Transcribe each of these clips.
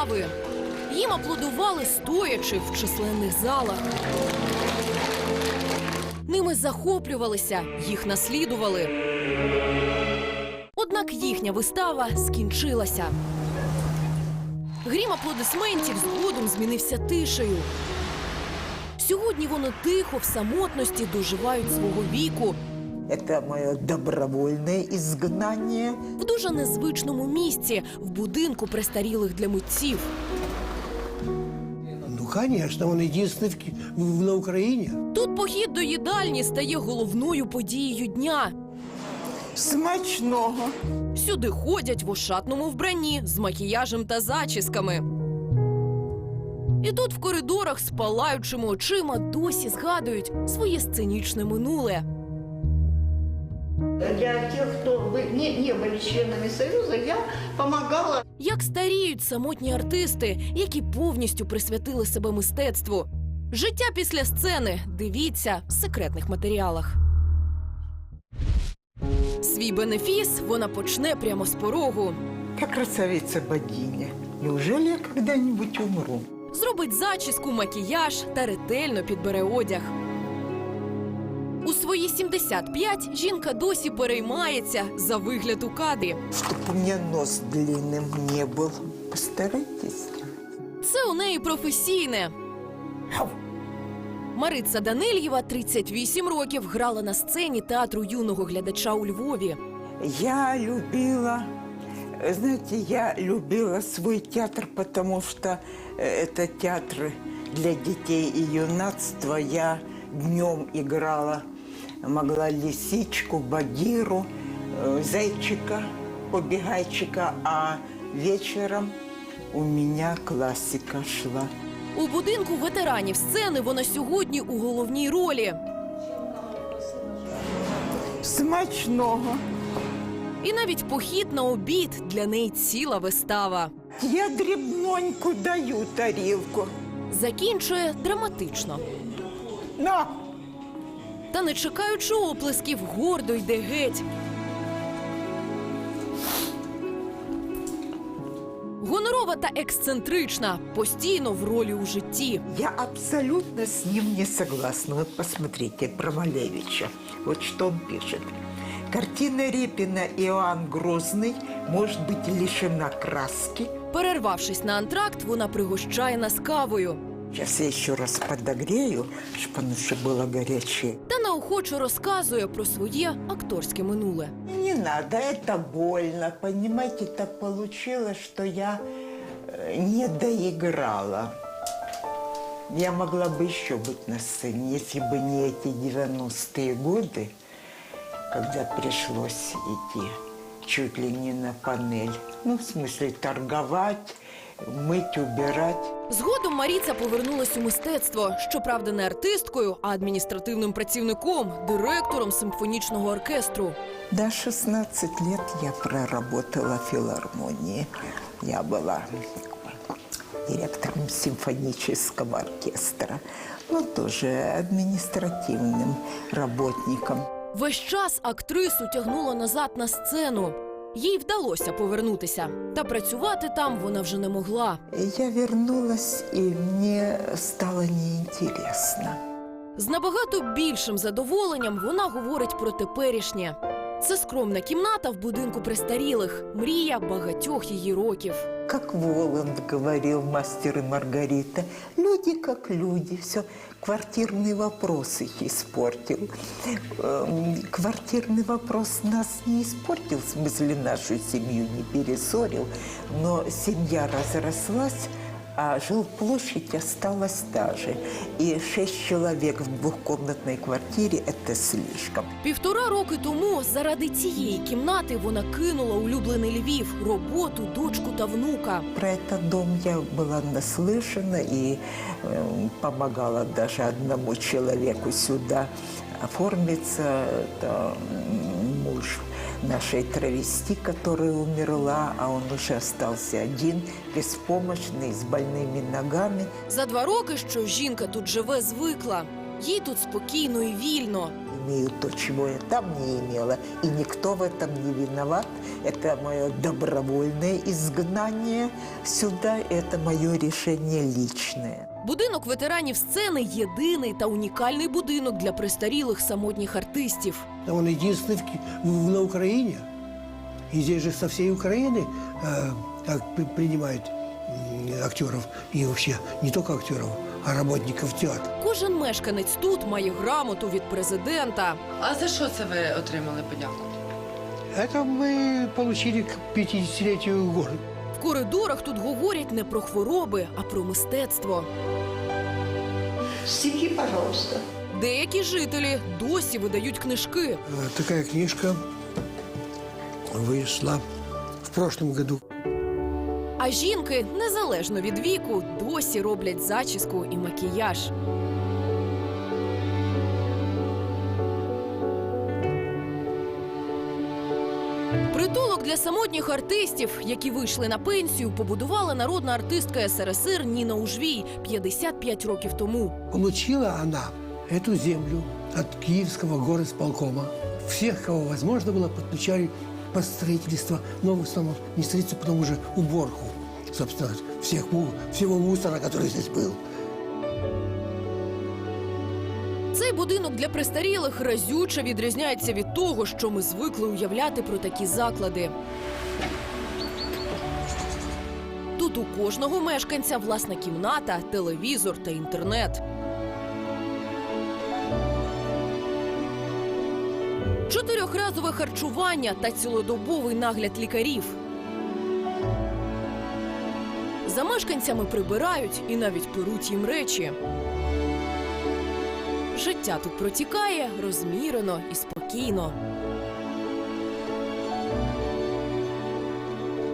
слави. Їм аплодували стоячи в численних залах. Ними захоплювалися, їх наслідували. Однак їхня вистава скінчилася. Грім аплодисментів згодом змінився тишею. Сьогодні вони тихо в самотності доживають свого віку Это мое добровольное изгнание. в дуже незвичному місці в будинку престарілих для митців. Ну, конечно, он единственный в Ки- в- на Украине. Тут похід до їдальні стає головною подією дня. Смачного. Сюди ходять в ошатному вбранні з макіяжем та зачісками. І тут в коридорах з палаючими очима досі згадують своє сценічне минуле. Для тех, кто не, не были членами Союза, я помогала Як старіють самотні артисти, які повністю присвятили себе мистецтву. Життя після сцени дивіться в секретних матеріалах. Свій бенефіс вона почне прямо з порогу. Как красавица богиня. Неужели я когда-нибудь умру? Зробить зачіску, макіяж та ретельно підбере одяг. У свої 75 жінка досі переймається за вигляд у кадрі. Чтоб у меня нос длинным не был. Постарайтесь. Це у неї професійне. Мариця Данильєва 38 років грала на сцені театру юного глядача у Львові. Я любила, э, знаете, я любила свой театр, потому что э, это театр для детей и юнацтва. Я днем играла, могла лисичку, багиру, э, зайчика, побегайчика, а вечером у меня классика шла. У будинку ветеранів сцени вона сьогодні у головній ролі. Смачного. І навіть похід на обід для неї ціла вистава. Я дрібноньку даю тарілку. Закінчує драматично. На! Та не чекаючи оплесків, гордо йде геть. Гонорова та ексцентрична, постійно в ролі у житті. Я абсолютно с ним не согласна. Вот посмотрите про Малевича. Вот что он пишет. Картина Репина «Иоанн Грозный» может быть лишена краски. Перервавшись на антракт, вона пригощає нас кавою Сейчас я еще раз подогрею, чтобы оно еще было горячее. та неохоче розказує про своє акторське минуле. Не надо, это больно. Понимаете, так получилось, что я э, не доиграла. Я могла бы еще быть на сцене, если бы не эти 90-е годы, когда пришлось идти чуть ли не на панель. Ну, в смысле, торговать, мыть, убирать. Згодом Маріця повернулась у мистецтво, щоправда, не артисткою, а адміністративним працівником, директором симфонічного оркестру. До 16 лет я проработала в филармонии. Я была директором симфонического оркестра, но тоже административным работником. Весь час актрису тягнуло назад на сцену. Їй вдалося повернутися, та працювати там вона вже не могла. Я вернулась, і мені стало неінтересно. З набагато більшим задоволенням вона говорить про теперішнє. Це скромна кімната в будинку престарілих, мрія багатьох її років. Как Воланд говорил мастер и Маргарита, люди как люди, все. Квартирный вопрос их испортил. Эм, Квартирный вопрос нас не испортил, в смысле нашу семью не перессорил, но семья разрослась, а жилплощадь осталась та же. И шесть человек в двухкомнатной квартире – это слишком. Півтора роки тому заради цієї кімнати вона кинула улюблений Львів, роботу, дочку та внука. Про этот дом я была наслышана и э, помогала даже одному человеку сюда оформиться. Это м, муж нашей травести, которая умерла, а он уже остался один, беспомощный, с больными ногами. За два роки, що жінка тут живе, звикла. Їй тут спокійно і вільно. имею то, чего я там не имела. И никто в этом не виноват. Это мое добровольное изгнание сюда, это мое решение личное. Будинок ветеранів сцени єдиний та унікальний будинок для престарілих самотніх артистів. Он единственный в Ки- в- на Украине. И здесь же со всей Украины э, так при- принимают м, актеров. И вообще не только актеров, а работников театра. Кожен мешканець тут має грамоту від президента. А за що це ви отримали подяку? Это мы получили к 50-летию города. В коридорах тут говорять не про хвороби, а про мистецтво. Стихи, пожалуйста. Деякі жителі досі видають книжки. Э, Такая книжка вышла в прошлом году. А жінки, незалежно від віку, досі роблять зачіску і макіяж. Притулок для самотніх артистів, які вийшли на пенсію, побудувала народна артистка СРСР Ніна Ужвій 55 років тому. Получила она эту землю от Киевского горосполкома. Всех, кого возможно было, подключали под строительство, но в основном не строительство, потом уже уборку, собственно, всех, му- всего мусора, который здесь был. Цей будинок для престарілих разюче відрізняється від того, що ми звикли уявляти про такі заклади. Тут у кожного мешканця власна кімната, телевізор та інтернет. Чотирьохразове харчування та цілодобовий нагляд лікарів. За мешканцями прибирають і навіть перуть їм речі. Життя тут протікає розмірено і спокійно.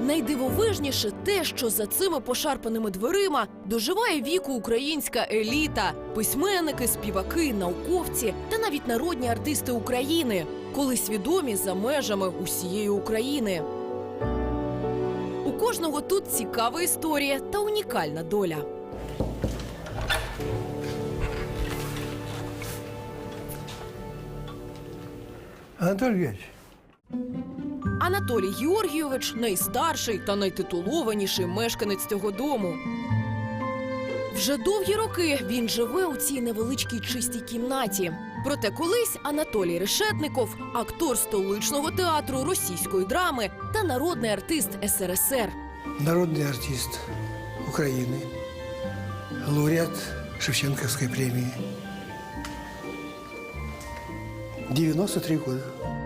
Найдивовижніше те, що за цими пошарпаними дверима доживає віку українська еліта, письменники, співаки, науковці та навіть народні артисти України, колись відомі за межами усієї України. У кожного тут цікава історія та унікальна доля. Анатолий Георгиевич, Анатолій Георгійович найстарший та найтитулованіший мешканець цього дому. Вже довгі роки він живе у цій невеличкій чистій кімнаті. Проте колись Анатолій Решетников, актор столичного театру російської драми та народний артист СРСР. народный артист Украины, лауреат Шевченковской премии. 93 года.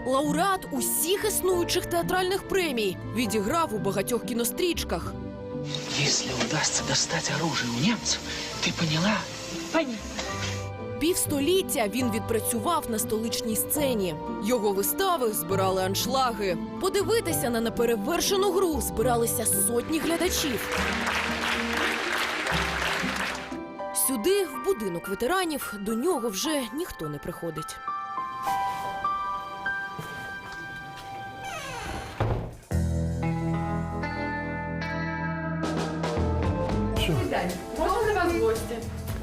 Лауреат усіх існуючих театральних премій відіграв у багатьох кінострічках. Если удастся достать оружие у немцев, ты поняла? Півстоліття він відпрацював на столичній сцені. Його вистави збирали аншлаги. Подивитися на неперевершену гру збиралися сотні глядачів. Сюди, в будинок ветеранів, до нього вже ніхто не приходить.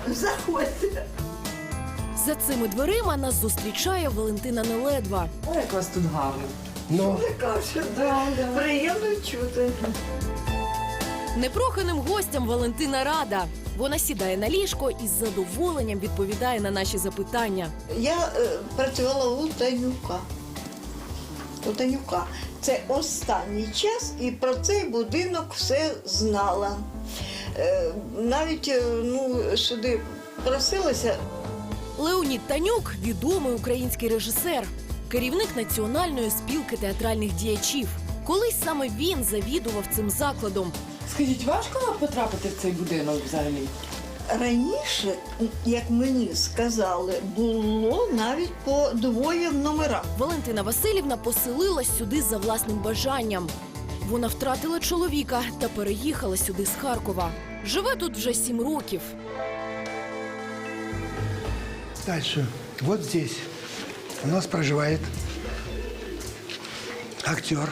Заходьте. За цими дверима нас зустрічає Валентина Неледва. Ой, як вас тут гарно. Но Каже, да, приємно чути. Непроханим гостям Валентина рада. Вона сідає на ліжко і з задоволенням відповідає на наші запитання. Я е, працювала у Танюка. У Танюка. Це останній час, і про цей будинок все знала. Е, навіть е, ну, сюди просилася, Леонід Танюк відомий український режисер, керівник національної спілки театральних діячів. Колись саме він завідував цим закладом. Скажіть, важко вам потрапити в цей будинок взагалі? Раніше, як мені сказали, було навіть по двоє в номерах. Валентина Васильівна поселилась сюди за власним бажанням. Вона втратила чоловіка та переїхала сюди з Харкова. Живе тут вже сім років. дальше. Вот здесь у нас проживает актер,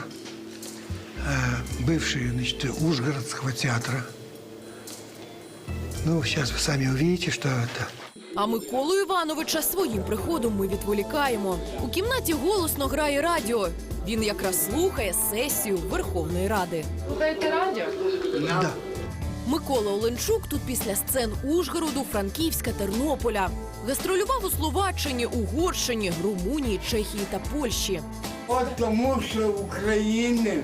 э, бывший значит, Ужгородского театра. Ну, сейчас вы сами увидите, что это А Миколу Івановича своїм приходом ми відволікаємо. У кімнаті голосно грає радіо. Він якраз слухає сесію Верховної Ради. Слухаєте радіо? Да. Микола Оленчук тут після сцен Ужгороду, Франківська, Тернополя. Гастролював у Словаччині, Угорщині, Румунії, Чехії та Польщі. От тому, що України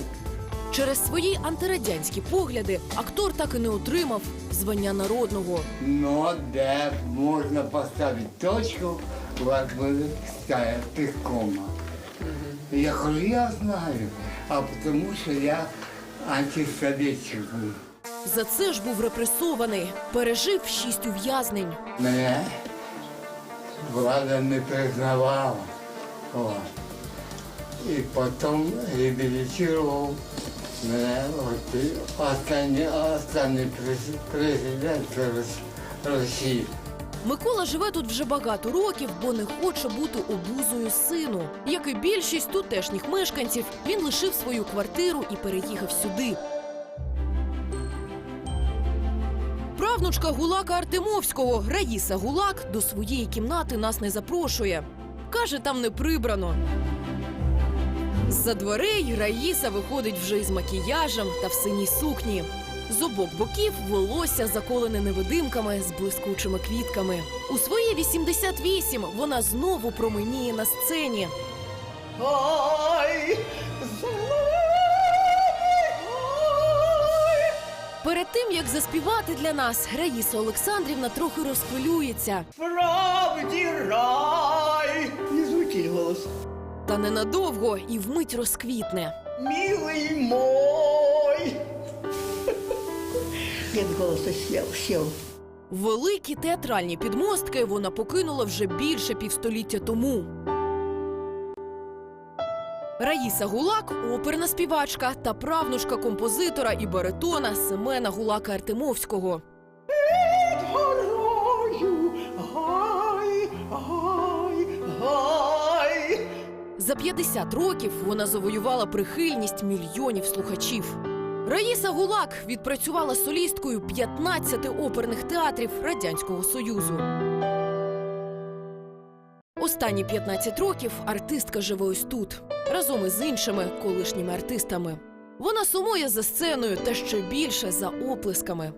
Через свої антирадянські погляди актор так і не отримав звання народного. ну, де можна поставити точку, от буде стояти кома. Я кажу, я знаю, а тому що я антисоветчик був. За це ж був репресований, пережив шість ув'язнень. Мене влада не признавала. О. І потім реабілітував мене останній, останній президент Росії. Микола живе тут вже багато років, бо не хоче бути обузою сину. Як і більшість тутешніх мешканців, він лишив свою квартиру і переїхав сюди. Правнучка Гулака Артемовського Раїса Гулак до своєї кімнати нас не запрошує. Каже, там не прибрано. З-за дверей Раїса виходить вже із макіяжем та в синій сукні. З обох боків волосся заколене невидимками з блискучими квітками. У свої 88 вона знову променіє на сцені. Ой, Перед тим як заспівати для нас, Раїса Олександрівна трохи розхвилюється. правді рай. Не звучить голос. Та ненадовго і вмить розквітне. Милый мой. Нет голоса сел, сел. Великі театральні підмостки вона покинула вже більше півстоліття тому. Раїса Гулак оперна співачка та правнушка композитора і баритона Семена Гулака Артемовського. Горою, гай, гай, гай. За 50 років вона завоювала прихильність мільйонів слухачів. Раїса Гулак відпрацювала солісткою 15 оперних театрів Радянського Союзу. Останні 15 років артистка живе ось тут, разом із іншими колишніми артистами. Вона сумує за сценою та ще більше за оплесками.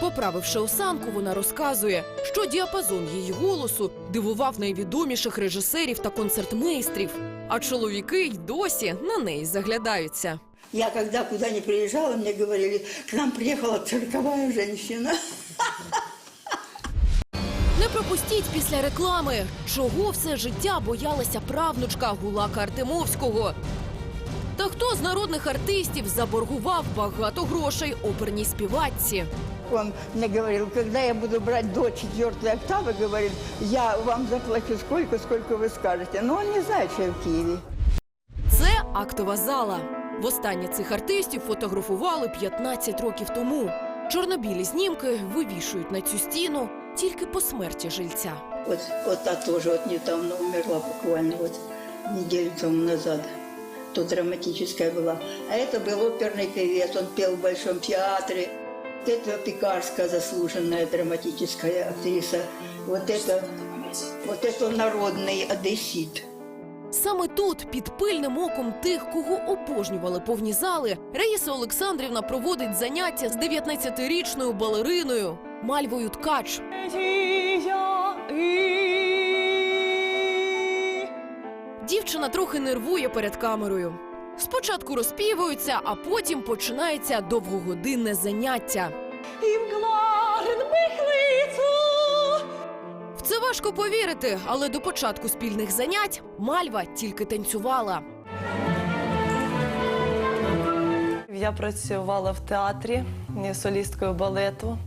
Поправивши осанку, вона розказує, що діапазон її голосу дивував найвідоміших режисерів та концертмейстрів, а чоловіки й досі на неї заглядаються. Я когда куда не приезжала, мне говорили, к нам приехала цирковая женщина. Не пропустіть після реклами, чого все життя боялася правнучка Гулака Артемовського. Та хто з народних артистів заборгував багато грошей оперній співачці? Он мне говорил, когда я буду брать до четвертой октавы, говорит, я вам заплачу сколько, сколько вы скажете. Но он не знает, что я в Киеве. Це актова зала. Востаннє цих артистів фотографували 15 років тому. Чорнобілі знімки вивішують на цю стіну тільки по смерті жильця. Вот, вот та тоже вот недавно умерла буквально вот неделю тому назад. То драматическая была. А это был оперный певец, он пел в Большом театре. Вот это Пекарская заслуженная драматическая актриса. Вот это, вот это народный одессит. Саме тут, під пильним оком тих, кого обожнювали повні зали, Раїса Олександрівна проводить заняття з 19-річною балериною Мальвою Ткач. Дівчина трохи нервує перед камерою. Спочатку розпівуються, а потім починається довгогодинне заняття. Важко повірити, але до початку спільних занять Мальва тільки танцювала. Я працювала в театрі солісткою балету.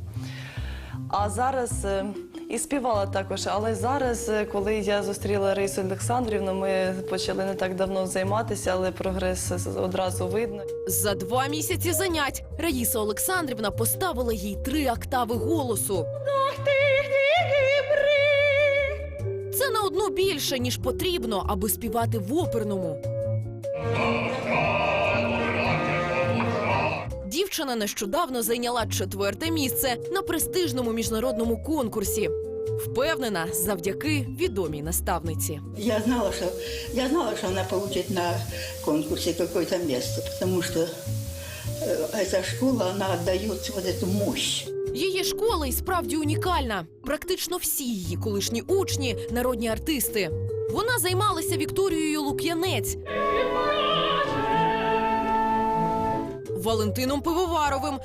А зараз е, і співала також. Але зараз, е, коли я зустріла Рису Олександрівну, ми почали не так давно займатися, але прогрес одразу видно. За два місяці занять Раїса Олександрівна поставила їй три октави голосу. Це на одну більше, ніж потрібно, аби співати в оперному. Дівчина нещодавно зайняла четверте місце на престижному міжнародному конкурсі. Впевнена, завдяки відомій наставниці. Я знала, что я знала, что она получит на конкурсе какое-то место, потому что э, эта школа, она отдает вот эту мощь. Її школа і справді унікальна. Практично всі її колишні учні народні артисти. Вона займалася Вікторією Лук'янець, Валентином Пивоваровим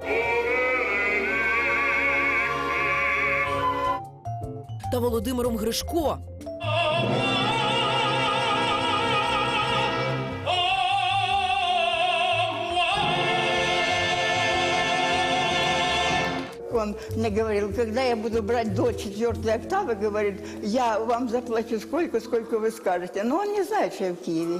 та Володимиром Гришко. Он мне говорил, когда я буду брать до четвертой октавы, говорит, я вам заплачу сколько, сколько вы скажете. Но он не знает, что я в Киеве.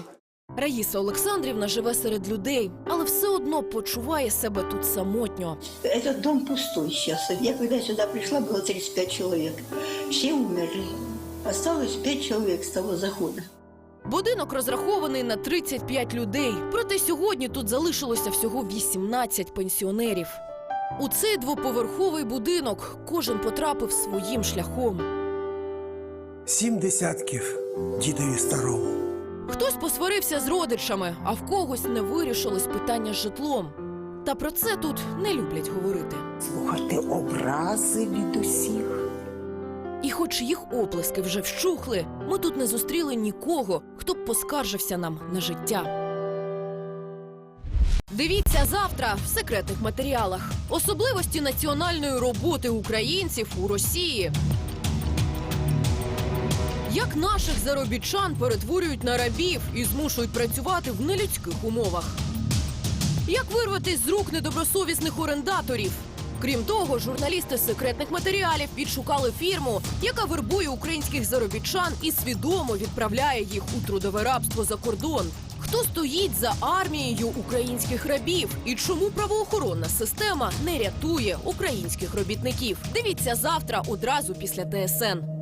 Раїса Олександрівна живе серед людей, але все одно почуває себе тут самотньо. Этот дом пустой сейчас. Я когда сюда пришла, было 35 человек. Все умерли. Осталось 5 человек с того захода. Будинок розрахований на 35 людей. Проте сьогодні тут залишилося всього 18 пенсіонерів. У цей двоповерховий будинок кожен потрапив своїм шляхом. Сім десятків дідові старому. Хтось посварився з родичами, а в когось не вирішилось питання з житлом. Та про це тут не люблять говорити. Слухати образи від усіх. І хоч їх оплески вже вщухли, ми тут не зустріли нікого, хто б поскаржився нам на життя. Дивіться завтра в секретних матеріалах. Особливості національної роботи українців у Росії. Як наших заробітчан перетворюють на рабів і змушують працювати в нелюдських умовах? Як вирватись з рук недобросовісних орендаторів? Крім того, журналісти з секретних матеріалів відшукали фірму, яка вербує українських заробітчан і свідомо відправляє їх у трудове рабство за кордон. Хто стоїть за армією українських рабів і чому правоохоронна система не рятує українських робітників? Дивіться завтра одразу після ТСН.